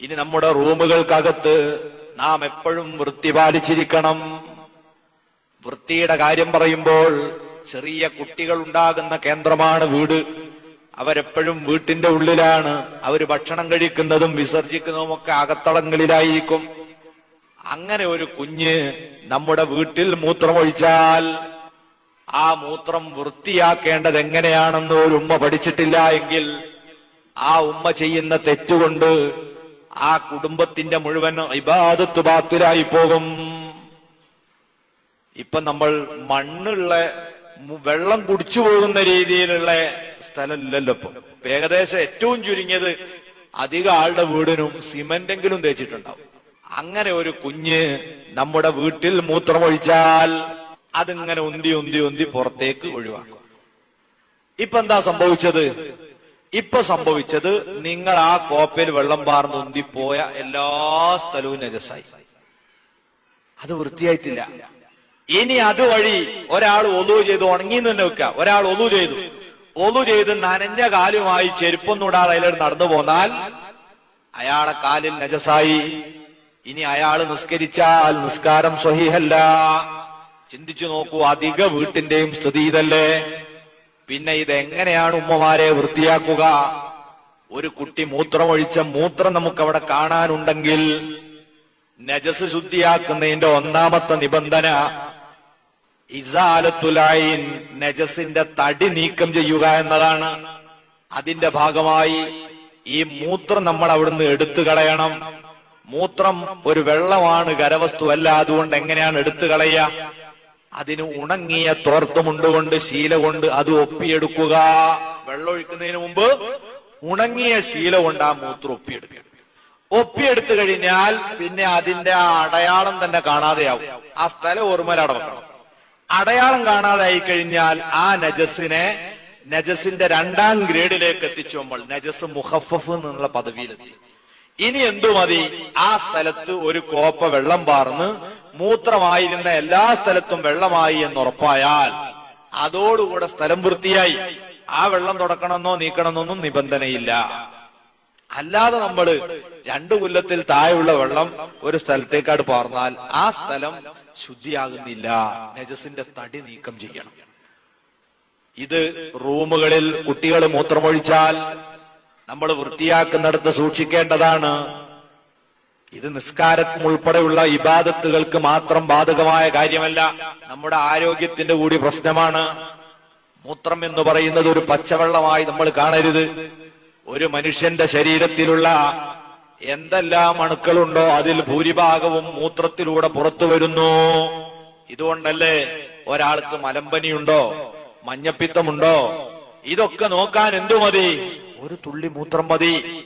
ഇനി നമ്മുടെ റൂമുകൾക്കകത്ത് നാം എപ്പോഴും വൃത്തി പാലിച്ചിരിക്കണം. വൃത്തിയുടെ കാര്യം പറയുമ്പോൾ ചെറിയ കുട്ടികൾ ഉണ്ടാകുന്ന കേന്ദ്രമാണ് വീട്. അവരെപ്പോഴും വീട്ടിന്റെ ഉള്ളിലാണ്. അവർ ഭക്ഷണം കഴിക്കുന്നതും വിസർജിക്കുന്നതും ഒക്കെ അകത്തളങ്ങളിലായിരിക്കും. അങ്ങനെ ഒരു കുഞ്ഞ് നമ്മുടെ വീട്ടിൽ മൂത്രമൊഴിച്ചാൽ ആ മൂത്രം വൃത്തിയാക്കേണ്ടത് എങ്ങനെയാണെന്ന് ഒരു ഉമ്മ പഠിച്ചിട്ടില്ല എങ്കിൽ ആ ഉമ്മ ചെയ്യുന്ന തെറ്റുകൊണ്ട് ആ കുടുംബത്തിന്റെ മുഴുവൻ ഇബാദത്ത് ബാത്തിലായി പോകും. ഇപ്പൊ നമ്മൾ മണ്ണുള്ള വെള്ളം കുടിച്ചു പോകുന്ന രീതിയിലുള്ള സ്ഥലമില്ലല്ലോ ഇപ്പൊ ഏകദേശം ഏറ്റവും ചുരുങ്ങിയത് അധിക ആളുടെ വീടിനും സിമെന്റെങ്കിലും തേച്ചിട്ടുണ്ടാവും. അങ്ങനെ ഒരു കുഞ്ഞ് നമ്മുടെ വീട്ടിൽ മൂത്രമൊഴിച്ചാൽ അതിങ്ങനെ ഉന്തി ഉന്തി ഉന്തി പുറത്തേക്ക് ഒഴിവാക്കും. ഇപ്പൊ എന്താ സംഭവിച്ചത്? ഇപ്പൊ സംഭവിച്ചത് നിങ്ങൾ ആ കോപ്പയിൽ വെള്ളം പാർന്ന് ഉന്തിപ്പോയ എല്ലാ സ്ഥലവും നജസായി അത് വൃത്തിയായിട്ടില്ല. ഇനി അതുവഴി ഒരാൾ ഒതു ചെയ്തു ഉണങ്ങി തന്നെ വെക്കുക. ഒരാൾ ഒതു ചെയ്തു. ഒതു ചെയ്ത് നനഞ്ഞ കാലുമായി ചെരുപ്പൊന്നും അതിലൂടെ നടന്നു പോന്നാൽ അയാളെ കാലിൽ നജസായി ഇനി അയാൾ നിസ്കരിച്ചാൽ നിസ്കാരം സ്വഹിഹല്ല. ചിന്തിച്ചു നോക്കൂ അധിക വീട്ടിന്റെയും സ്ഥിതി ഇതല്ലേ? പിന്നെ ഇതെങ്ങനെയാണ് ഉമ്മമാരെ വൃത്തിയാക്കുക? ഒരു കുട്ടി മൂത്രമൊഴിച്ച മൂത്രം നമുക്ക് അവിടെ കാണാനുണ്ടെങ്കിൽ നജസ് ശുദ്ധിയാക്കുന്നതിന്റെ ഒന്നാമത്തെ നിബന്ധന ഇസാലത്തുലായി നജസിന്റെ തടി നീക്കം ചെയ്യുക എന്നതാണ്. അതിന്റെ ഭാഗമായി ഈ മൂത്രം നമ്മൾ അവിടുന്ന് എടുത്തു കളയണം. മൂത്രം ഒരു വെള്ളമാണ് കരവസ്തുവല്ല അതുകൊണ്ട് എങ്ങനെയാണ് എടുത്തു കളയുക? അതിന് ഉണങ്ങിയ തോർത്തുമുണ്ടുകൊണ്ട് ശീല കൊണ്ട് അത് ഒപ്പിയെടുക്കുക. വെള്ളം ഒഴിക്കുന്നതിന് മുമ്പ് ഉണങ്ങിയ ശീല കൊണ്ട് ആ മൂത്രം ഒപ്പിയെടുക്കുക. ഒപ്പിയെടുത്തു കഴിഞ്ഞാൽ പിന്നെ അതിന്റെ ആ അടയാളം തന്നെ കാണാതെയാവും. ആ സ്ഥലം ഓർമ്മയിലവിടെ അടയാളം അടയാളം കാണാതായി കഴിഞ്ഞാൽ ആ നജസിനെ നജസിന്റെ രണ്ടാം ഗ്രേഡിലേക്ക് എത്തിച്ചു നമ്മൾ. നജസ് മുഹഫഫ് എന്നുള്ള പദവിയിലെത്തി. ഇനി എന്തു മതി? ആ സ്ഥലത്ത് ഒരു കോപ്പ വെള്ളം പാർന്ന് മൂത്രമായിരുന്ന എല്ലാ സ്ഥലത്തും വെള്ളമായി എന്ന് ഉറപ്പായാൽ അതോടുകൂടെ സ്ഥലം വൃത്തിയായി. ആ വെള്ളം തുടക്കണമെന്നോ നീക്കണമെന്നൊന്നും നിബന്ധനയില്ല. അല്ലാതെ നമ്മൾ രണ്ടു കൊല്ലത്തിൽ താഴെയുള്ള വെള്ളം ഒരു സ്ഥലത്തേക്കാട് പാർന്നാൽ ആ സ്ഥലം ശുദ്ധിയാകുന്നില്ല. നജസിന്റെ തടി നീക്കം ചെയ്യണം. ഇത് റൂമുകളിൽ കുട്ടികൾ മൂത്രമൊഴിച്ചാൽ നമ്മൾ വൃത്തിയാക്കുന്നിടത്ത് സൂക്ഷിക്കേണ്ടതാണ്. ഇത് നിസ്കാരത്തിന് ഉൾപ്പെടെയുള്ള ഇബാദത്തുകൾക്ക് മാത്രം ബാധകമായ കാര്യമല്ല. നമ്മുടെ ആരോഗ്യത്തിന്റെ കൂടി പ്രശ്നമാണ്. മൂത്രം എന്ന് പറയുന്നത് ഒരു പച്ചവെള്ളമായി നമ്മൾ കാണരുത്. ഒരു മനുഷ്യന്റെ ശരീരത്തിലുള്ള എന്തെല്ലാം അണുക്കളുണ്ടോ അതിൽ ഭൂരിഭാഗവും മൂത്രത്തിലൂടെ പുറത്തു വരുന്നു. ഇതുകൊണ്ടല്ലേ ഒരാൾക്ക് മലമ്പനിയുണ്ടോ? മഞ്ഞപ്പിത്തമുണ്ടോ? ഇതൊക്കെ നോക്കാൻ എന്തു മതി? ഒരു തുള്ളി മൂത്രം മതി.